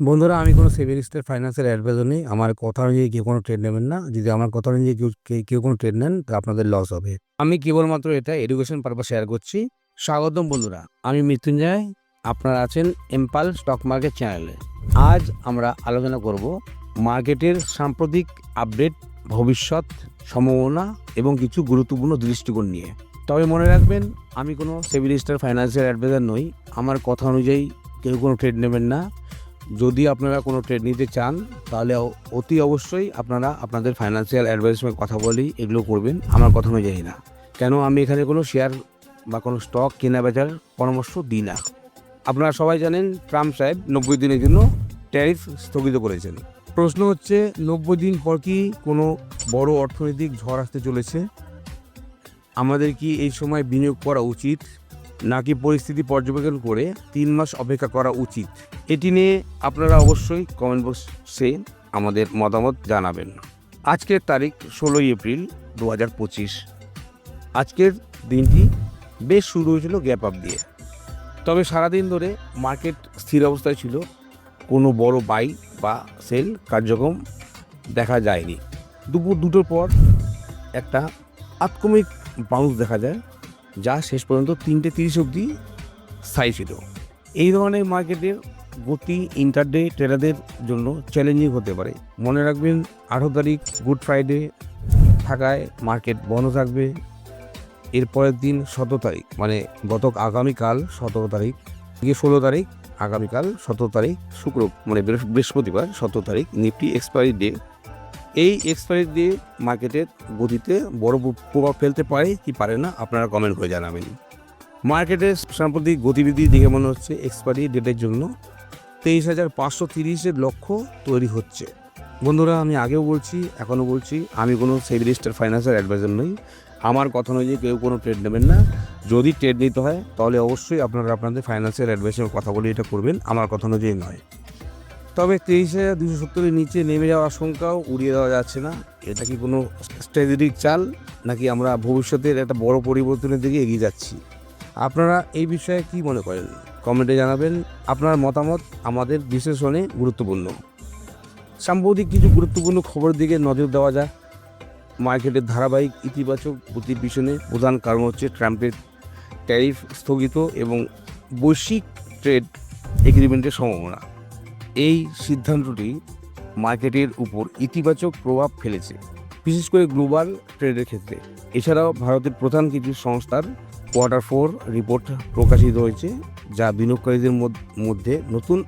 বন্ধুরা, আমি কোনো সেভিংসের ফাইন্যান্সিয়াল অ্যাডভাইজার নেই। আমার কথা অনুযায়ী কেউ কোনো ট্রেড নেবেন না। যদি আমার কথা অনুযায়ী কেউ কেউ কোনো ট্রেড নেন, তা আপনাদের লস হবে। আমি কেবলমাত্র এটা এডুকেশন পারপাস শেয়ার করছি। স্বাগতম বন্ধুরা, আমি মৃত্যুঞ্জয়। আপনারা আছেন এম্পাল স্টক মার্কেট চ্যানেলে আজ আমরা আলোচনা করব মার্কেটের সাম্প্রতিক আপডেট ভবিষ্যৎ, সম্ভাবনা এবং কিছু গুরুত্বপূর্ণ দৃষ্টিকোণ নিয়ে। তবে মনে রাখবেন, আমি কোনো সেভিলিস্টার ফাইন্যান্সিয়াল অ্যাডভাইজার নই। আমার কথা অনুযায়ী কেউ কোনো ট্রেড নেবেন না। যদি আপনারা কোনো ট্রেড নিতে চান, তাহলে অতি অবশ্যই আপনারা আপনাদের ফাইন্যান্সিয়াল অ্যাডভাইসের সঙ্গে কথা বলেই এগুলো করবেন। আমার কথা অনুযায়ী না। কেন? আমি এখানে কোনো শেয়ার বা কোনো স্টক কেনা বেচার পরামর্শ দিই না। আপনারা সবাই জানেন ট্রাম্প সাহেব নব্বই দিনের জন্য ট্যারিফ স্থগিত করেছেন। প্রশ্ন হচ্ছে, নব্বই দিন পর কি কোনো বড় অর্থনৈতিক ঝড় আসতে চলেছে? আমাদের কি এই সময় বিনিয়োগ করা উচিত? নাকি পরিস্থিতি পর্যবেক্ষণ করে তিন মাস অপেক্ষা করা উচিত? এটি নিয়ে আপনারা অবশ্যই কমেন্ট বক্সে আমাদের মতামত জানাবেন। আজকের তারিখ ষোলোই এপ্রিল দু হাজার পঁচিশ। আজকের দিনটি বেশ শুরু হয়েছিল গ্যাপ আপ দিয়ে। তবে সারাদিন ধরে মার্কেট স্থির অবস্থায় ছিল। কোনো বড় বাই বা সেল কার্যক্রম দেখা যায়নি। দুপুর দুটোর পর একটা আতকমিক বাউন্স দেখা যায়, যা শেষ পর্যন্ত তিনটে তিরিশ অবধি স্থায়ী ছিল। এই ধরনের মার্কেটের গতি ইন্টারডে ট্রেডারদের জন্য চ্যালেঞ্জিং হতে পারে। মনে রাখবেন, আঠারো তারিখ গুড ফ্রাইডে থাকায় মার্কেট বন্ধ থাকবে। এরপরের দিন সতেরো তারিখ মানে গত আগামীকাল সতেরো তারিখ থেকে ষোলো তারিখ, আগামীকাল সতেরো তারিখ, শুক্র মানে বৃহস্প- বৃহস্পতিবার সতেরো তারিখ নিফটি এক্সপায়ারি ডে এই এক্সপায়ারি ডে মার্কেটের গতিতে বড় প্রভাব ফেলতে পারে কি পারে না আপনারা কমেন্ট করে জানাবেন। মার্কেটের সাম্প্রতিক গতিবিধি দেখে মনে হচ্ছে এক্সপায়ারি ডেটের জন্য তেইশ হাজার পাঁচশো তিরিশের লক্ষ্য তৈরি হচ্ছে। বন্ধুরা, আমি আগেও বলছি, এখনও বলছি, আমি কোনো সেভিলিস্টার ফাইন্যান্সিয়াল অ্যাডভাইজার নই। আমার কথা অনুযায়ী কেউ কোনো ট্রেড নেবেন না। যদি ট্রেড নিতে হয়, তাহলে অবশ্যই আপনারা আপনাদের ফাইন্যান্সিয়াল অ্যাডভাইসের কথা বলে এটা করবেন, আমার কথা অনুযায়ী নয়। তবে তেইশ হাজার দুশো সত্তরের নিচে নেমে যাওয়ার আশঙ্কাও উড়িয়ে দেওয়া যাচ্ছে না। এটা কি কোনো স্ট্র্যাটেজিক চাল, নাকি আমরা ভবিষ্যতের একটা বড় পরিবর্তনের দিকে এগিয়ে যাচ্ছি? আপনারা এই বিষয়ে কি মনে করেন? কমেন্টে জানাবেন আপনার মতামত আমাদের বিশ্লেষণে গুরুত্বপূর্ণ। সাম্প্রতিক কিছু গুরুত্বপূর্ণ খবরের দিকে নজর দেওয়া যাক। মার্কেটের ধারাবাহিক ইতিবাচক গতির পিছনে প্রধান কারণ হচ্ছে ট্রাম্পের ট্যারিফ স্থগিত এবং বৈশ্বিক ট্রেড এগ্রিমেন্টের সম্ভাবনা। এই সিদ্ধান্তটি মার্কেটের উপর ইতিবাচক প্রভাব ফেলেছে, বিশেষ করে গ্লোবাল ট্রেডের ক্ষেত্রে। এছাড়াও ভারতের প্রধান কিছু সংস্থার কোয়ার্টার ফোর রিপোর্ট প্রকাশিত হয়েছে। যা বিনিয়োগকারীদের মধ্যে নতুন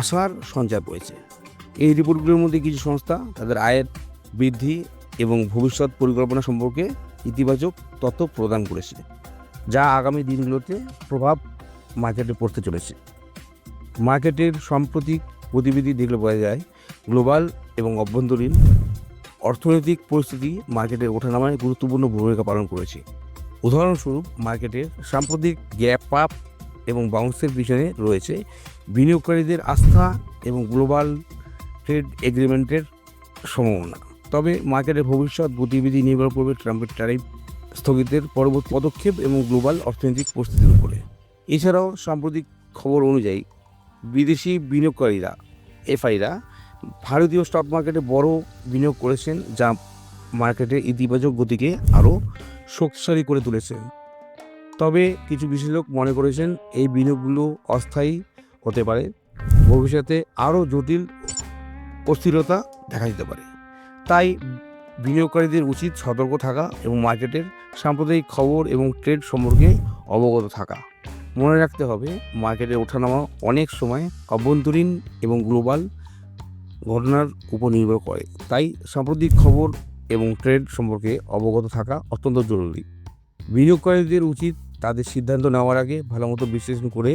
আশার সঞ্চার করেছে। এই রিপোর্টগুলোর মধ্যে কিছু সংস্থা তাদের আয়ের বৃদ্ধি এবং ভবিষ্যৎ পরিকল্পনা সম্পর্কে ইতিবাচক তথ্য প্রদান করেছে, যা আগামী দিনগুলোতে প্রভাব মার্কেটে পড়তে চলেছে। মার্কেটের সাম্প্রতিক গতিবিধি দেখলে বোঝা যায়, গ্লোবাল এবং অভ্যন্তরীণ অর্থনৈতিক পরিস্থিতি মার্কেটের ওঠানামায় গুরুত্বপূর্ণ ভূমিকা পালন করেছে। উদাহরণস্বরূপ, মার্কেটের সাম্প্রতিক গ্যাপ আপ এবং বাউন্সের পিছনে রয়েছে বিনিয়োগকারীদের আস্থা এবং গ্লোবাল ট্রেড এগ্রিমেন্টের সম্ভাবনা। তবে মার্কেটের ভবিষ্যৎ গতিবিধি নির্ভর করবে ট্রাম্পের ট্যারিফ স্থগিতের পরবর্তী পদক্ষেপ এবং গ্লোবাল অর্থনৈতিক পরিস্থিতির উপরে। এছাড়াও সাম্প্রতিক খবর অনুযায়ী বিদেশি বিনিয়োগকারীরা, এফআইরা, ভারতীয় স্টক মার্কেটে বড় বিনিয়োগ করেছেন যা মার্কেটের ইতিবাচক গতিকে আরও শক্তিশালী করে তুলেছে। তবে কিছু বিশেষজ্ঞ মনে করেছেন এই বিনিয়োগগুলো অস্থায়ী হতে পারে। ভবিষ্যতে আরও জটিল অস্থিরতা দেখা দিতে পারে। তাই বিনিয়োগকারীদের উচিত সতর্ক থাকা এবং মার্কেটের সাম্প্রদায়িক খবর এবং ট্রেড সম্পর্কে অবগত থাকা। মনে রাখতে হবে মার্কেটের ওঠানামা অনেক সময় অভ্যন্তরীণ এবং গ্লোবাল ঘটনার উপর নির্ভর করে। তাই সাম্প্রতিক খবর এবং ট্রেড সম্পর্কে অবগত থাকা অত্যন্ত জরুরি। বিনিয়োগকারীদের উচিত তাদের সিদ্ধান্ত নেওয়ার আগে ভালো মতো বিশ্লেষণ করে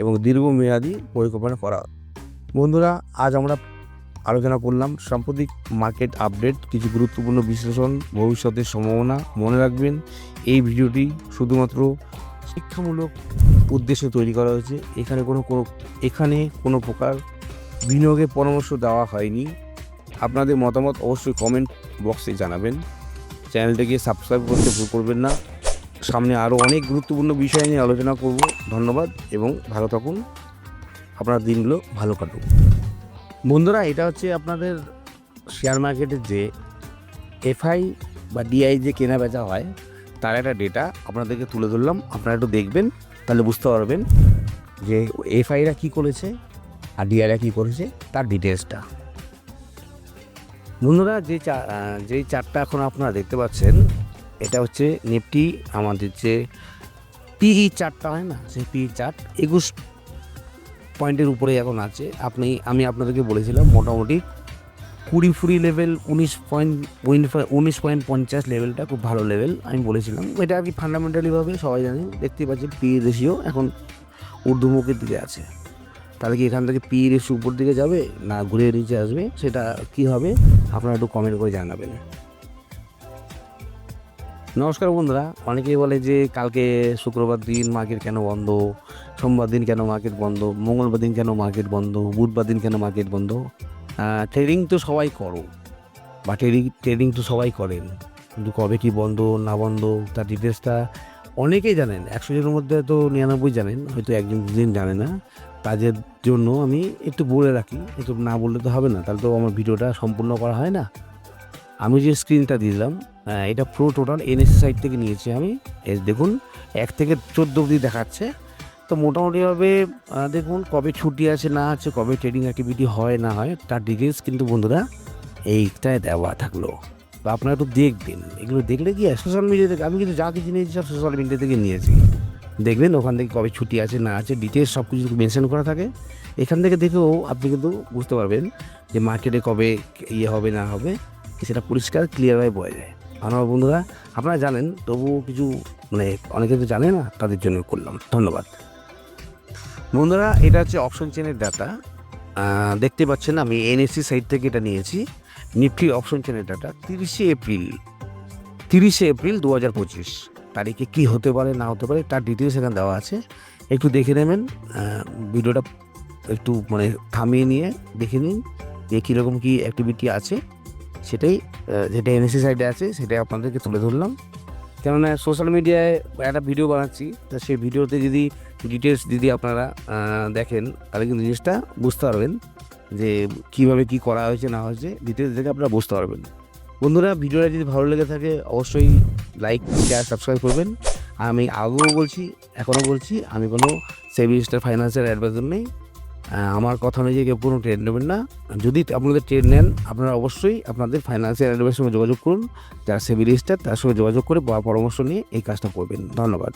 এবং দীর্ঘমেয়াদী পরিকল্পনা করা। বন্ধুরা, আজ আমরা আলোচনা করলাম সাম্প্রতিক মার্কেট আপডেট, কিছু গুরুত্বপূর্ণ বিশ্লেষণ, ভবিষ্যতের সম্ভাবনা। মনে রাখবেন, এই ভিডিওটি শুধুমাত্র শিক্ষামূলক উদ্দেশ্যে তৈরি করা হয়েছে। এখানে কোনো কোনো, এখানে কোনো প্রকার বিনিয়োগের পরামর্শ দেওয়া হয়নি। আপনাদের মতামত অবশ্যই কমেন্ট বক্সে জানাবেন। চ্যানেলটিকে সাবস্ক্রাইব করতে ভুল করবেন না। সামনে আরও অনেক গুরুত্বপূর্ণ বিষয় নিয়ে আলোচনা করব। ধন্যবাদ এবং ভালো থাকুন। আপনার দিনগুলো ভালো কাটুক। বন্ধুরা, এটা হচ্ছে আপনাদের শেয়ার মার্কেটের যে এফআই বা ডিআই যে কেনা বেচা হয়, তার একটা ডেটা আপনাদেরকে তুলে ধরলাম। আপনারা একটু দেখবেন, তাহলে বুঝতে পারবেন যে এফআইরা কী করেছে আর ডিআইরা কী করেছে, তার ডিটেলসটা বন্ধুরা, যে চা যেই চারটা এখন আপনারা দেখতে পাচ্ছেন এটা হচ্ছে নিফটি, আমাদের যে পিই চারটা হয় না, সেই পিই চার্ট, একুশ পয়েন্টের উপরে এখন আছে। আপনি, আমি আপনাদেরকে বলেছিলাম, মোটামুটি কুড়ি ফুড়ি লেভেল উনিশ পয়েন্ট উনিশ পয়েন্ট পঞ্চাশ লেভেলটা খুব ভালো লেভেল আমি বলেছিলাম। এটা আর কি ফান্ডামেন্টালিভাবে সবাই জানে, দেখতে পাচ্ছি পি রেশিও এখন ঊর্ধ্বমুখের দিকে আছে। তাহলে কি এখান থেকে পি রেশিও উপর দিকে যাবে না ঘুরে নিচে আসবে? সেটা কি হবে? আপনারা একটু কমেন্ট করে জানাবেন। নমস্কার বন্ধুরা, অনেকেই বলে যে কালকে শুক্রবার দিন মার্কেট কেন বন্ধ, সোমবার দিন কেন মার্কেট বন্ধ, মঙ্গলবার দিন কেন মার্কেট বন্ধ, বুধবার দিন কেন মার্কেট বন্ধ? ট্রেডিং তো সবাই করো, বা ট্রেডিং ট্রেডিং তো সবাই করেন, কিন্তু কবে কি বন্ধ, না বন্ধ, তার ডিটেলসটা অনেকেই জানেন, একশো জনের মধ্যে তো নিরানব্বই জানেন, হয়তো একজন দুদিন জানে না কাজের জন্য আমি একটু বলে রাখি, একটু না বললে তো হবে না, তাহলে তো আমার ভিডিওটা সম্পূর্ণ করা হয় না। আমি যে স্ক্রিনটা দিলাম আহ, এটা পুরো টোটাল এনএসসি সাইড থেকে নিয়েছি আমি। দেখুন এক থেকে চোদ্দ অবধি দেখাচ্ছে। তো মোটামুটিভাবে দেখুন কবে ছুটি আছে না আছে কবে ট্রেডিং অ্যাক্টিভিটি হয় না হয় তার ডিটেলস কিন্তু বন্ধুরা এইটায় দেওয়া থাকল। তো আপনারা একটু দেখবেন। এগুলো দেখলে কি সোশ্যাল মিডিয়া থেকে আমি কিন্তু যা কিছু নিয়েছি সব সোশ্যাল মিডিয়া থেকে নিয়েছি। দেখবেন ওখান থেকে কবে ছুটি আছে না আছে ডিটেলস সব কিছু মেনশন করা থাকে। এখান থেকে দেখেও আপনি কিন্তু বুঝতে পারবেন যে মার্কেটে কবে ইয়ে হবে না হবে। সেটা পরিষ্কার ক্লিয়ারভাবে বোঝা যায়। আমার বন্ধুরা, আপনারা জানেন, তবুও কিছু মানে অনেকে তো জানে না, তাদের জন্য করলাম। ধন্যবাদ। বন্ধুরা, এটা হচ্ছে অপশন চেনের ডাটা দেখতে পাচ্ছেন, আমি এনএসসি সাইট থেকে এটা নিয়েছি। নিফটি অপশন চেনের ডাটা তিরিশে এপ্রিল। তিরিশে এপ্রিল দু হাজার পঁচিশ। তারিখে কী হতে পারে, না হতে পারে, তার ডিটেলস এখানে দেওয়া আছে। একটু দেখে নেবেন ভিডিওটা একটু মানে থামিয়ে নিয়ে দেখে নিন যে কীরকম কী অ্যাক্টিভিটি আছে। সেটাই যেটা এনএসসি সাইডে আছে, সেটাই আপনাদেরকে তুলে ধরলাম। কেননা সোশ্যাল মিডিয়ায় একটা ভিডিও বানাচ্ছি, তা সেই ভিডিওতে যদি ডিটেলস যদি আপনারা দেখেন, তাহলে কিন্তু জিনিসটা বুঝতে পারবেন যে কীভাবে কী করা হয়েছে, না হয়েছে ডিটেলস দেখে আপনারা বুঝতে পারবেন। বন্ধুরা, ভিডিওটা যদি ভালো লেগে থাকে, অবশ্যই লাইক শেয়ার সাবস্ক্রাইব করবেন। আমি আগেও বলছি, এখনও বলছি, আমি কোনো সেভিং স্টার ফাইন্যান্সের অ্যাডভাইজার নেই। আমার কথা অনুযায়ী কেউ কোনো ট্রেন নেবেন না। যদি আপনাদের ট্রেন নেন, আপনারা অবশ্যই আপনাদের ফাইন্যান্সিয়াল অ্যাডভাইসের সঙ্গে যোগাযোগ করুন। যারা সিভিল স্টার তার সঙ্গে যোগাযোগ করে পরামর্শ নিয়ে এই কাজটা করবেন। ধন্যবাদ।